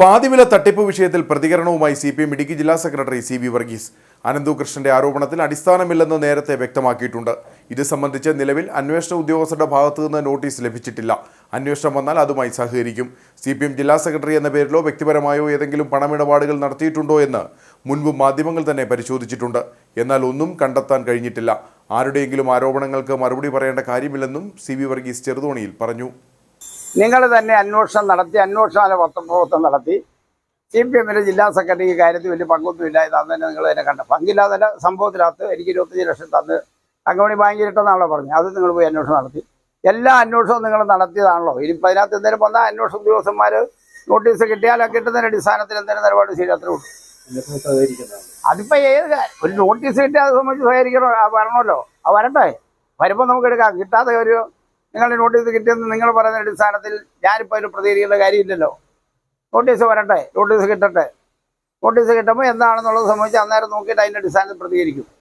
പാതിവില തട്ടിപ്പ് വിഷയത്തിൽ പ്രതികരണവുമായി സി പി എം ഇടുക്കി ജില്ലാ secretary C V Varghese. Ananthu കൃഷ്ണന്റെ ആരോപണത്തിൽ അടിസ്ഥാനമില്ലെന്ന് നേരത്തെ വ്യക്തമാക്കിയിട്ടുണ്ട്. ഇത് സംബന്ധിച്ച് നിലവിൽ അന്വേഷണ ഉദ്യോഗസ്ഥരുടെ ഭാഗത്തു നിന്ന് നോട്ടീസ് ലഭിച്ചിട്ടില്ല. അന്വേഷണം വന്നാൽ അതുമായി സഹകരിക്കും. സി പി എം ജില്ലാ സെക്രട്ടറി എന്ന പേരിലോ വ്യക്തിപരമായോ ഏതെങ്കിലും പണമിടപാടുകൾ നടത്തിയിട്ടുണ്ടോ എന്ന് മുൻപ് മാധ്യമങ്ങൾ തന്നെ പരിശോധിച്ചിട്ടുണ്ട്. എന്നാൽ ഒന്നും കണ്ടെത്താൻ കഴിഞ്ഞിട്ടില്ല. ആരുടെയെങ്കിലും ആരോപണങ്ങൾക്ക് മറുപടി പറയേണ്ട കാര്യമില്ലെന്നും സി വി വർഗീസ് ചെറുതോണിയിൽ പറഞ്ഞു. നിങ്ങൾ തന്നെ അന്വേഷണം നടത്തി അന്വേഷണ പത്രപ്രവർത്തനം നടത്തി. സി പി എമ്മിന്റെ ജില്ലാ സെക്രട്ടറിക്ക് കാര്യത്തിൽ വലിയ പങ്കൊന്നുമില്ല. ഇത് അന്ന് തന്നെ നിങ്ങൾ തന്നെ കണ്ട. പങ്കില്ലാതെ സംഭവത്തിനകത്ത് എനിക്ക് ഇരുപത്തഞ്ച് ലക്ഷം തന്ന് അങ്കമണി ബാങ്കിൽ ഇട്ടെന്നാണല്ലോ പറഞ്ഞത്. അത് നിങ്ങൾ പോയി അന്വേഷണം നടത്തി. എല്ലാ അന്വേഷണവും നിങ്ങൾ നടത്തിയതാണല്ലോ. ഇനിയിപ്പോൾ അതിനകത്ത് എന്തെങ്കിലും വന്നാൽ അന്വേഷണ ഉദ്യോഗസ്ഥന്മാർ നോട്ടീസ് കിട്ടിയാൽ കിട്ടുന്നതിന് അടിസ്ഥാനത്തിൽ എന്തെങ്കിലും നിലപാട് ശരി അത്രേ ഉള്ളൂ. അതിപ്പോ ഏത് ഒരു നോട്ടീസ് കിട്ടിയാൽ അത് സംബന്ധിച്ച് സഹകരിക്കണോ വരണമല്ലോ. ആ വരട്ടെ. വരുമ്പോൾ നമുക്ക് എടുക്കാം. കിട്ടാതെ ഒരു നിങ്ങളുടെ നോട്ടീസ് കിട്ടിയെന്ന് നിങ്ങൾ പറയുന്ന അടിസ്ഥാനത്തിൽ ഞാനിപ്പോൾ അതിന് പ്രതികരിക്കേണ്ട കാര്യമില്ലല്ലോ. നോട്ടീസ് വരട്ടെ നോട്ടീസ് കിട്ടട്ടെ. നോട്ടീസ് കിട്ടുമ്പോൾ എന്താണെന്നുള്ളത് സംബന്ധിച്ച് അന്നേരം നോക്കിയിട്ട് അതിന്റെ അടിസ്ഥാനത്തിൽ പ്രതികരിക്കും.